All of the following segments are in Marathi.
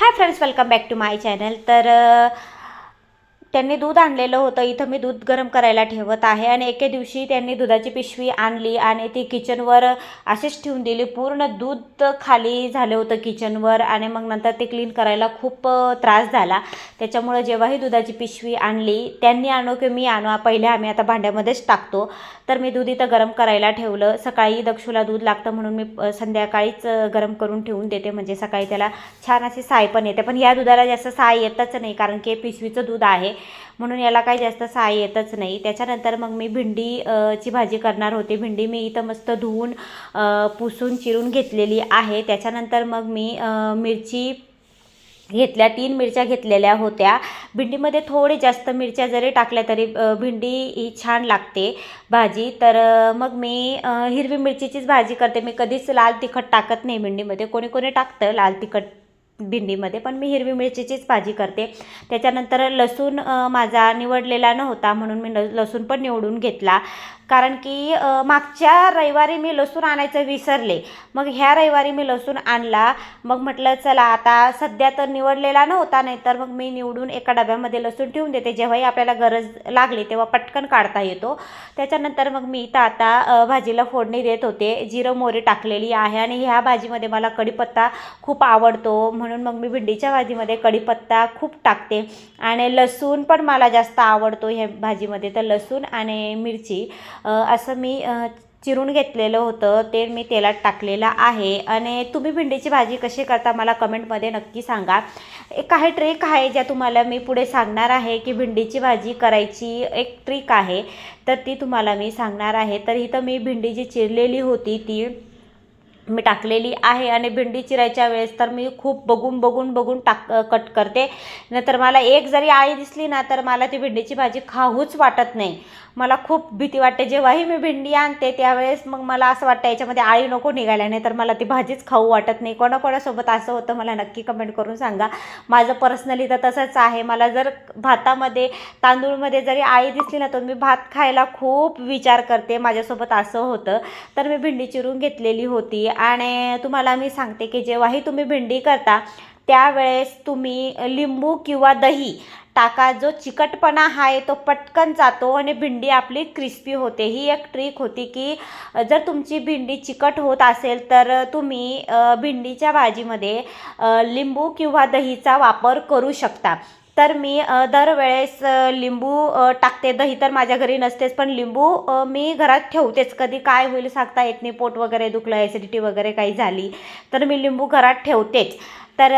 Hi friends welcome back to my channel तर त्यांनी दूध आणलेलं होतं. इथं मी दूध गरम करायला ठेवत आहे. आणि एके दिवशी त्यांनी दुधाची पिशवी आणली आणि ती किचनवर अशीच ठेवून दिली. पूर्ण दूध खाली झालं होतं किचनवर आणि मग नंतर ते क्लीन करायला खूप त्रास झाला. त्याच्यामुळं जेव्हाही दुधाची पिशवी आणली त्यांनी आणो की मी आणू. पहिले आम्ही आता भांड्यामध्येच टाकतो. तर मी दूध इथं गरम करायला ठेवलं. सकाळी दक्षूला दूध लागतं म्हणून मी संध्याकाळीच गरम करून ठेवून देते. म्हणजे सकाळी त्याला छान अशी साय पण येते. पण या दुधाला जास्त साय येतच नाही. कारण की पिशवीचं दूध आहे. म्हणून याला काही जास्त साय येतच नाही. त्याच्यानंतर मग मी भिंडी ची भाजी करणार होते. भिंडी मी इथं मस्त धुवून पुसून चिरून घेतलेली आहे. त्याच्यानंतर मग मी मिरची घेतल्या तीन मिरच्या घेतलेल्या होत्या. भिंडीमध्ये थोडे जास्त मिरच्या जरी टाकल्या तरी भिंडी ही छान लागते भाजी. तर मग मी हिरवी मिरचीचीच भाजी करते. मी कधीच लाल तिखट टाकत नाही भिंडीमध्ये. कोणी कोणी टाकतं लाल तिखट भिंडीमध्ये पण मी हिरवी मिरचीचीच भाजी करते. त्याच्यानंतर लसूण माझा निवडलेला नव्हता म्हणून मी ल लसूण पण निवडून घेतला. कारण की मागच्या रविवारी मी लसूण आणायचं विसरले. मग ह्या रविवारी मी लसूण आणला. मग म्हटलं चला आता सध्या तर निवडलेला नव्हता नाही तर मग मी निवडून एका डब्यामध्ये लसूण ठेवून देते. जेव्हाही आपल्याला गरज लागली तेव्हा पटकन काढता येतो. त्याच्यानंतर मग मी इथं आता भाजीला फोडणी देत होते. जिरं मोहरी टाकलेली आहे आणि ह्या भाजीमध्ये मला कढीपत्ता खूप आवडतो. म्हणून मग मी भेंडीच्या भाजीमध्ये कढीपत्ता खूप टाकते. आणि लसूण पण मला जास्त आवडतो ह्या भाजीमध्ये. तर लसूण आणि मिरची असं मी चिरून घेतलेलं होतं ते मी तेलात टाकलेलं आहे. आणि तुम्ही भेंडीची भाजी कशी करता मला कमेंटमध्ये नक्की सांगा. एक काही ट्रिक आहे ज्या तुम्हाला मी पुढे सांगणार आहे की भेंडीची भाजी करायची एक ट्रिक आहे. तर ती तुम्हाला मी सांगणार आहे. तर इथं मी भेंडी जी चिरलेली होती ती मी टाकलेली आहे आणि भेंडी चिरायच्या वेळेस तर मी खूप बघून बघून बघून टाक कट करते. नंतर मला एक जरी आळी दिसली ना तर मला ती भेंडीची भाजी खाऊच वाटत नाही. मला खूप भीती वाटते जेव्हाही मी भेंडी आणते त्यावेळेस मग मला असं वाटतं याच्यामध्ये आळी नको निघायला नाही तर मला ती भाजीच खाऊ वाटत नाही. कोणाकोणासोबत असं होतं मला नक्की कमेंट करून सांगा. माझं पर्सनली तर तसंच आहे. मला जर भातामध्ये तांदूळमध्ये जरी आळी दिसली ना तर मी भात खायला खूप विचार करते. माझ्यासोबत असं होतं. तर मी भेंडी चिरून घेतलेली होती आणि तुम्हाला मी सांगते की जेव्हाही तुम्ही भेंडी करता त्यावेळेस तुम्ही लिंबू किंवा दही टाका. जो चिकटपणा आहे तो पटकन जातो आणि भेंडी आपली क्रिस्पी होते. ही एक ट्रिक होती की जर तुमची भेंडी चिकट होत असेल तर तुम्ही भिंडीच्या भेंडीच्या भाजीमध्ये लिंबू किंवा दहीचा वापर करू शकता. तर मी दरवेळेस लिंबू टाकते. दही तर माझ्या घरी नसतेच पण लिंबू मी घरात ठेवतेच. कधी काय होईल सांगता येत नाही. पोट वगैरे दुखलं ॲसिडिटी वगैरे काही झाली तर मी लिंबू घरात ठेवतेच. तर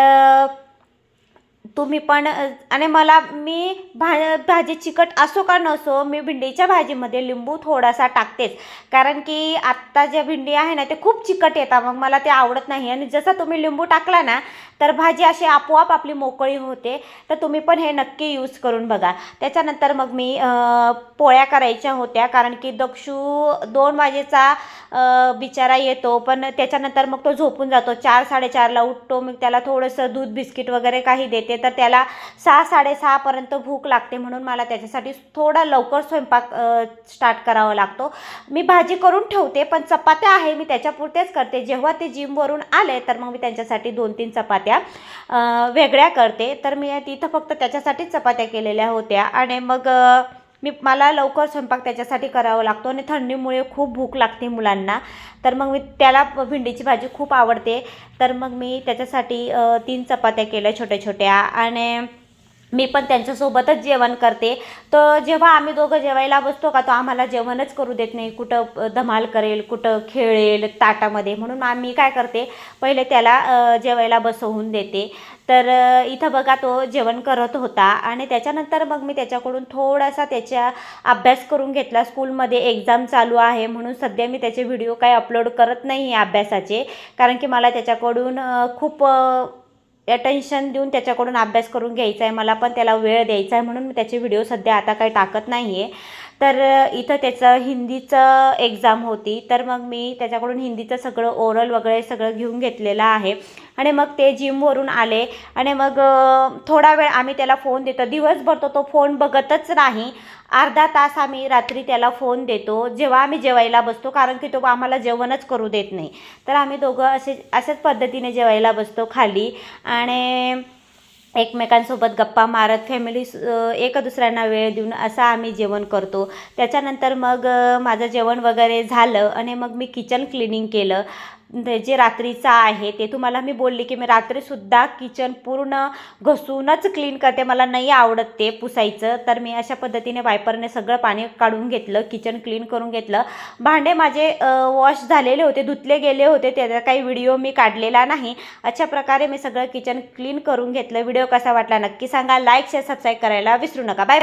तुम्ही पण आणि मला मी भा भाजी चिकट असो का नसो मी भिंडीच्या भाजीमध्ये लिंबू थोडासा टाकतेच. कारण की आत्ता ज्या भिंडी आहे ना ते खूप चिकट येतात. मग मला ते आवडत नाही. आणि जसं तुम्ही लिंबू टाकला ना तर भाजी अशी आपोआप आपली मोकळी होते. तर तुम्ही पण हे नक्की यूज करून बघा. त्याच्यानंतर मग मी पोळ्या करायच्या होत्या. कारण की दक्षू दोन वाजेचा बिचारा येतो. पण त्याच्यानंतर मग तो झोपून जातो. चार साडेचारला उठतो. मग त्याला थोडंसं दूध बिस्किट वगैरे काही देते. तर त्याला सहा साडेसहापर्यंत भूक लागते म्हणून मला त्याच्यासाठी थोडा लवकर स्वयंपाक स्टार्ट करावा लागतो. मी भाजी करून ठेवते पण चपात्या आहे मी त्याच्यापुरतेच करते. जेव्हा ते जिमवरून आले तर मग मी त्यांच्यासाठी दोन तीन चपात्या वेगळ्या करते. तर मी तिथं फक्त त्याच्यासाठीच चपात्या केलेल्या होत्या. आणि मग मी मला लवकर स्वयंपाक त्याच्यासाठी करावा लागतो आणि थंडीमुळे खूप भूक लागते मुलांना. तर मग मी त्याला भेंडीची भाजी खूप आवडते. तर मग मी त्याच्यासाठी तीन चपात्या केल्या छोट्या छोट्या आणि मी पण त्यांच्यासोबतच जेवण करते. तर जेव्हा आम्ही दोघं जेवायला बसतो का तो आम्हाला जेवणच करू देत नाही. कुठं धमाल करेल कुठं खेळेल ताटामध्ये. म्हणून आम्ही काय करते पहिले त्याला जेवायला बसवून देते. तर इथं बघा तो जेवण करत होता आणि त्याच्यानंतर मग मी त्याच्याकडून थोडासा त्याच्या अभ्यास करून घेतला. स्कूलमध्ये एक्झाम चालू आहे म्हणून सध्या मी त्याचे व्हिडिओ काही अपलोड करत नाही आहे अभ्यासाचे. कारण की मला त्याच्याकडून खूप अटेन्शन देऊन त्याच्याकडून अभ्यास करून घ्यायचा आहे. मला पण त्याला वेळ द्यायचा आहे म्हणून मी त्याचे व्हिडिओ सध्या आता काही टाकत नाही आहे तर इथं त्याचं हिंदीचं एक्झाम होती. तर मग मी त्याच्याकडून हिंदीचं सगळं ओरल वगैरे सगळं घेऊन घेतलेलं आहे. आणि मग ते जिमवरून आले. आणि मग थोडा वेळ आम्ही त्याला फोन देतो. दिवसभर तो तो फोन बघतच नाही. अर्धा तास आम्ही रात्री त्याला फोन देतो. जेव्हा आम्ही जेवायला बसतो कारण की तो आम्हाला जेवणच करू देत नाही. तर आम्ही दोघं असे अशाच पद्धतीने जेवायला बसतो खाली. आणि एकमेकांसोबत गप्पा मारत फॅमिली एक दुसऱ्यांना वेळ देऊन असं आम्ही जेवण करतो. त्याच्यानंतर मग माझं जेवण वगैरे झालं आणि मग मी किचन क्लिनिंग केलं. जे रात्रीचं आहे ते तुम्हाला मी बोलली की मी रात्रीसुद्धा किचन पूर्ण घसूनच क्लीन करते. मला नाही आवडत ते पुसायचं. तर मी अशा पद्धतीने वायपरने सगळं पाणी काढून घेतलं किचन क्लीन करून घेतलं. भांडे माझे वॉश झालेले होते धुतले गेले होते. त्याचा काही व्हिडिओ मी काढलेला नाही. अशा प्रकारे मी सगळं किचन क्लीन करून घेतलं. व्हिडिओ कसा वाटला नक्की सांगा. लाईक शेअर सबस्क्राईब करायला विसरू नका. बाय